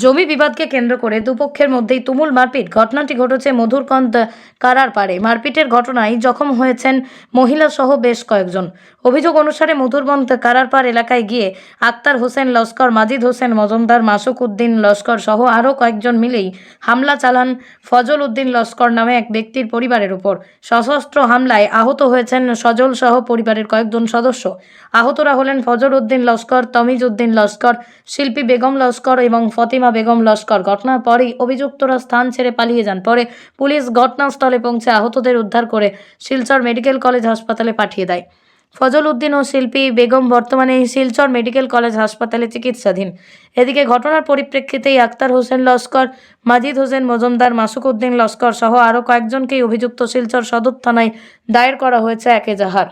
জমি বিবাদকে কেন্দ্র করে দুপক্ষের মধ্যেই তুমুল মারপিট। ঘটনাটি ঘটেছে মধুরকন্দ কারার পাড়ে মারপিটের ঘটনায় জখম হয়েছেন মহিলা সহ বেশ কয়েকজন। অভিযোগ অনুসারে মধুরবন্দ কারারপাড় এলাকায় গিয়ে আক্তার হোসেন লস্কর, মাজিদ হোসেন মজুমদার, মাসুক উদ্দিন লস্কর সহ আরও কয়েকজন মিলেই হামলা চালান ফজল উদ্দিন লস্কর নামে এক ব্যক্তির পরিবারের উপর। সশস্ত্র হামলায় আহত হয়েছেন সজল সহ পরিবারের কয়েকজন সদস্য। আহতরা হলেন ফজল উদ্দিন লস্কর, তমিজ উদ্দিন লস্কর, শিল্পী বেগম লস্কর এবং ফতিমা বেগম লস্কর। ঘটনার পরেই অভিযুক্তরা স্থান ছেড়ে পালিয়ে যান। পরে পুলিশ ঘটনাস্থলে পৌঁছে আহতদের উদ্ধার করে শিলচর মেডিকেল কলেজ হাসপাতালে পাঠিয়ে দেয়। ফজল উদ্দিন ও শিল্পী বেগম বর্তমানে শিলচর মেডিকেল কলেজ হাসপাতালে চিকিৎসাধীন। এদিকে ঘটনার পরিপ্রেক্ষিতেই আক্তার হোসেন লস্কর, মাজিদ হোসেন মজুমদার, মাসুক উদ্দিন লস্কর সহ আরও কয়েকজনকেই অভিযুক্ত শিলচর সদর থানায় দায়ের করা হয়েছে এক এজাহার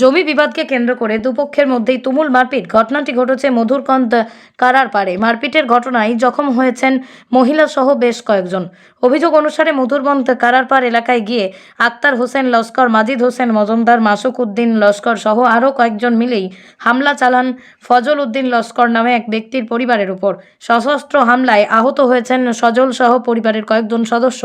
জমি বিবাদকে কেন্দ্র করে দুপক্ষের মধ্যেই তুমুল মারপিট। ঘটনাটি ঘটেছে মধুরকন্দ কারার পাড়ে মারপিটের ঘটনায় জখম হয়েছেন মহিলা সহ বেশ কয়েকজন। অভিযোগ অনুসারে মধুরবন্দ কারারপাড় এলাকায় গিয়ে আক্তার হোসেন লস্কর, মাজিদ হোসেন মজুমদার, মাসুক উদ্দিন লস্কর সহ আরও কয়েকজন মিলেই হামলা চালান ফজল উদ্দিন লস্কর নামে এক ব্যক্তির পরিবারের উপর। সশস্ত্র হামলায় আহত হয়েছেন সজল সহ পরিবারের কয়েকজন সদস্য।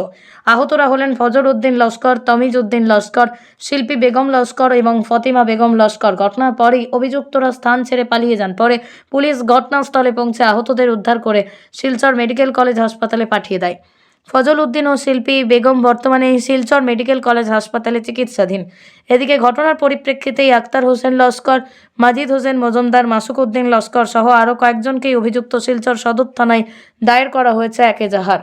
আহতরা হলেন ফজল উদ্দিন লস্কর, তমিজ উদ্দিন লস্কর, শিল্পী বেগম লস্কর এবং ফতিমা বেগম লস্কর। ঘটনার পরেই অভিযুক্তরা স্থান ছেড়ে পালিয়ে যান। পরে পুলিশ ঘটনাস্থলে পৌঁছে আহতদের উদ্ধার করে শিলচর মেডিকেল কলেজ হাসপাতালে পাঠিয়ে দেয়। ফজল উদ্দিন ও শিল্পী বেগম বর্তমানে শিলচর মেডিকেল কলেজ হাসপাতালে চিকিৎসাধীন। এদিকে ঘটনার পরিপ্রেক্ষিতেই আক্তার হোসেন লস্কর, মাজিদ হোসেন মজুমদার, মাসুক উদ্দিন লস্কর সহ আরও কয়েকজনকেই অভিযুক্ত শিলচর সদর থানায় দায়ের করা হয়েছে এক এজাহার